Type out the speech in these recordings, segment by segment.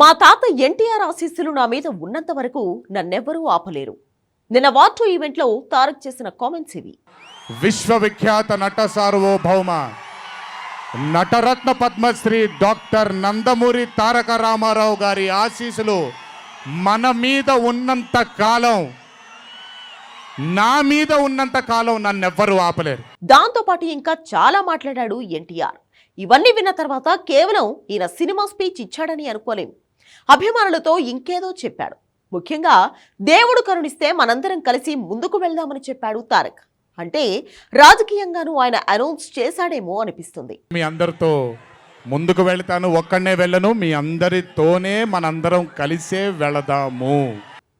మా తాత ఎన్టీఆర్ ఆశీస్సులు నా మీద ఉన్నంత వరకు నన్నెవ్వరూ ఆపలేరు. నిన్న వాటో ఈవెంట్లో తారక్ చేసిన కామెంట్స్ ఇవి. విశ్వవిఖ్యాత నట సార్వభౌమ నటరత్న పద్మశ్రీ డాక్టర్ నందమూరి తారక రామారావు గారి ఆశీస్సులు మన మీద ఉన్నంత కాలం నా మీద ఉన్నంత కాలం నన్నెవ్వరూ ఆపలేరు. దాంతోపాటు ఇంకా చాలా మాట్లాడాడు ఎన్టీఆర్. ఇవన్నీ విన్న తర్వాత కేవలం ఈయన సినిమా స్పీచ్ ఇచ్చాడని అనుకోలేం. అభిమానులతో ఇంకేదో చెప్పాడు. ముఖ్యంగా దేవుడు కరుణిస్తే మనందరం కలిసి ముందుకు వెళ్దామని చెప్పాడు తారక్. అంటే రాజకీయంగానూ ఆయన అనౌన్స్ చేశాడేమో అనిపిస్తుంది. మీ అందరితో ముందుకు వెళ్తాను ఒక్కడనే వెళ్ళను మీ అందరితోనే మనందరం కలిసే వెళదాము.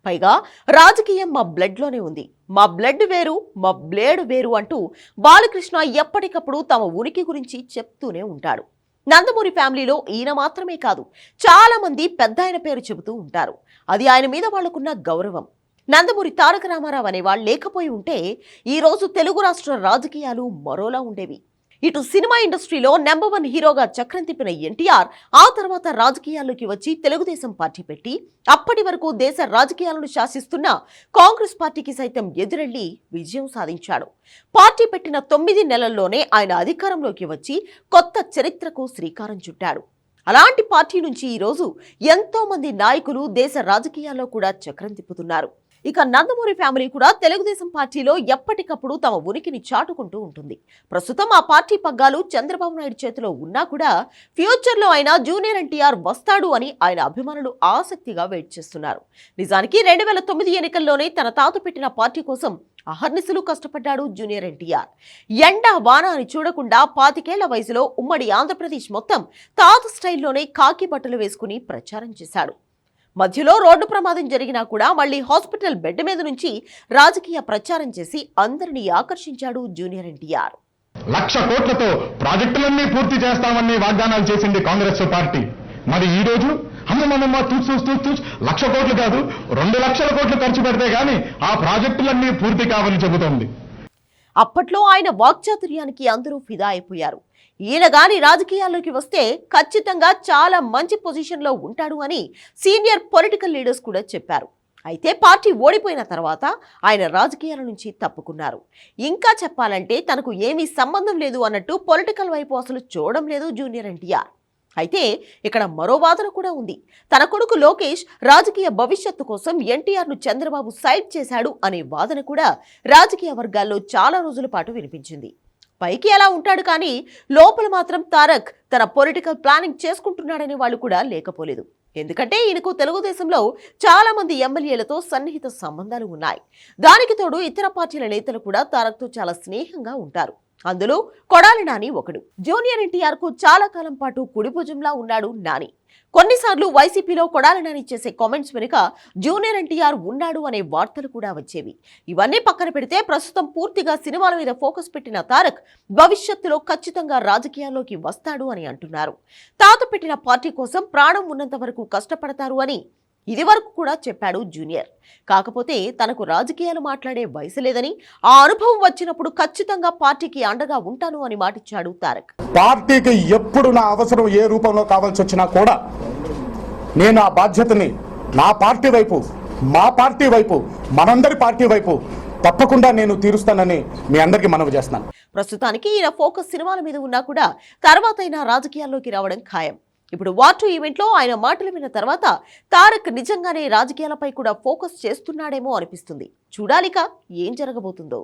పైగా రాజకీయం మా బ్లడ్లోనే ఉంది. మా బ్లడ్ వేరు మా బ్లేడ్ వేరు అంటూ బాలకృష్ణ ఎప్పటికప్పుడు తమ ఉనికి గురించి చెప్తూనే ఉంటాడు. నందమూరి ఫ్యామిలీలో ఈయన మాత్రమే కాదు చాలా మంది పెద్ద ఆయన పేరు చెబుతూ ఉంటారు. అది ఆయన మీద వాళ్ళకున్న గౌరవం. నందమూరి తారక రామారావు అనేవాళ్ళు లేకపోయి ఉంటే ఈరోజు తెలుగు రాష్ట్ర రాజకీయాలు మరోలా ఉండేవి. ఇటు సినిమా ఇండస్ట్రీలో నెంబర్ వన్ హీరోగా చక్రం తిప్పిన ఎన్టీఆర్ ఆ తర్వాత రాజకీయాల్లోకి వచ్చి తెలుగుదేశం పార్టీ పెట్టి అప్పటి వరకు దేశ రాజకీయాలను శాసిస్తున్న కాంగ్రెస్ పార్టీకి సైతం ఎదురెళ్ళి విజయం సాధించాడు. పార్టీ పెట్టిన తొమ్మిది నెలల్లోనే ఆయన అధికారంలోకి వచ్చి కొత్త చరిత్రకు శ్రీకారం చుట్టాడు. అలాంటి పార్టీ నుంచి ఈరోజు ఎంతో మంది నాయకులు దేశ రాజకీయాల్లో కూడా చక్రం తిప్పుతున్నారు. ఇక నందమూరి ఫ్యామిలీ కూడా తెలుగుదేశం పార్టీలో ఎప్పటికప్పుడు తమ ఉనికిని చాటుకుంటూ ఉంటుంది. ప్రస్తుతం ఆ పార్టీ పగ్గాలు చంద్రబాబు నాయుడు చేతిలో ఉన్నా కూడా ఫ్యూచర్లో ఆయన జూనియర్ ఎన్టీఆర్ వస్తాడు అని ఆయన అభిమానులు ఆసక్తిగా వెయిట్ చేస్తున్నారు. నిజానికి రెండు వేల తొమ్మిది ఎన్నికల్లోనే తన తాత పెట్టిన పార్టీ కోసం అహర్నిశలు కష్టపడ్డాడు జూనియర్ ఎన్టీఆర్. ఎండ వాన అని చూడకుండా పాతికేళ్ళ వయసులో ఉమ్మడి ఆంధ్రప్రదేశ్ మొత్తం తాత స్టైల్లోనే కాకి బట్టలు వేసుకుని ప్రచారం చేశాడు. మధ్యలో రోడ్డు ప్రమాదం జరిగినా కూడా మళ్ళీ హాస్పిటల్ బెడ్ మీద నుంచి రాజకీయ ప్రచారం చేసి అందరినీ ఆకర్షించాడు జూనియర్ ఎన్టీఆర్. లక్ష కోట్లతో ప్రాజెక్టులన్నీ పూర్తి చేస్తామని వాగ్దానాలు చేసింది కాంగ్రెస్ పార్టీ. మరి ఈ రోజు అమ్మమ్మమ్మ తూచు తూచు లక్ష కోట్లు కాదు రెండు లక్షల కోట్లు ఖర్చు పెడితే గాని ఆ ప్రాజెక్టులన్నీ పూర్తి కావని చెబుతోంది. అప్పట్లో ఆయన వాక్చాతుర్యానికి అందరూ ఫిదా అయిపోయారు. ఈయన గాని రాజకీయాల్లోకి వస్తే ఖచ్చితంగా చాలా మంచి పొజిషన్లో ఉంటాడు అని సీనియర్ పొలిటికల్ లీడర్స్ కూడా చెప్పారు. అయితే పార్టీ ఓడిపోయిన తర్వాత ఆయన రాజకీయాల నుంచి తప్పుకున్నారు. ఇంకా చెప్పాలంటే తనకు ఏమీ సంబంధం లేదు అన్నట్టు పొలిటికల్ వైపు అసలు చూడడం లేదు జూనియర్ ఎన్టీఆర్. అయితే ఇక్కడ మరో వాదన కూడా ఉంది. తన కొడుకు లోకేష్ రాజకీయ భవిష్యత్తు కోసం ఎన్టీఆర్ను చంద్రబాబు సైడ్ చేశాడు అనే వాదన కూడా రాజకీయ వర్గాల్లో చాలా రోజుల పాటు వినిపించింది. పైకి ఎలా ఉంటాడు కానీ లోపల మాత్రం తారక్ తన పొలిటికల్ ప్లానింగ్ చేసుకుంటున్నాడనే వాళ్ళు కూడా లేకపోలేదు. ఎందుకంటే ఈయనకు తెలుగుదేశంలో చాలా మంది ఎమ్మెల్యేలతో సన్నిహిత సంబంధాలు ఉన్నాయి. దానికి తోడు ఇతర పార్టీల నేతలు కూడా తారక్తో చాలా స్నేహంగా ఉంటారు. అందులో కొడాలి నాని ఒకడు. జూనియర్ ఎన్టీఆర్కు చాలా కాలం పాటు కుడిభుజంలా ఉన్నాడు నాని. కొన్నిసార్లు వైసీపీలో కొడాలి నాని చేసే కామెంట్స్ వెనుక జూనియర్ ఎన్టీఆర్ ఉన్నాడు అనే వార్తలు కూడా వచ్చేవి. ఇవన్నీ పక్కన పెడితే ప్రస్తుతం పూర్తిగా సినిమాల మీద ఫోకస్ పెట్టిన తారక్ భవిష్యత్తులో ఖచ్చితంగా రాజకీయాల్లోకి వస్తాడు అని అంటున్నారు. తాత పెట్టిన పార్టీ కోసం ప్రాణం ఉన్నంత వరకు కష్టపడతారు అని ఇది వరకు కూడా చెప్పాడు జూనియర్. కాకపోతే తనకు రాజకీయాలు మాట్లాడే వయసు లేదని ఆ అనుభవం వచ్చినప్పుడు ఖచ్చితంగా పార్టీకి అండగా ఉంటాను అని మాటిచ్చాడు తారక్. పార్టీకి ఎప్పుడు నా అవసరం ఏ రూపంలో కావాల్సి వచ్చినా కూడా నేను ఆ బాధ్యతని నా పార్టీ వైపు మా పార్టీ వైపు మనందరి పార్టీ వైపు తప్పకుండా నేను తీరుస్తానని మీ అందరికీ మనవి చేస్తున్నాను. ప్రస్తుతానికి ఈయన ఫోకస్ సినిమాల మీద ఉన్నా కూడా తర్వాతైనా రాజకీయాల్లోకి రావడం ఖాయం. ఇప్పుడు వాటు ఈవెంట్లో ఆయన మాటలు విన్న తర్వాత తారక్ నిజంగానే రాజకీయాలపై కూడా ఫోకస్ చేస్తున్నాడేమో అనిపిస్తుంది. చూడాలిక ఏం జరగబోతుందో.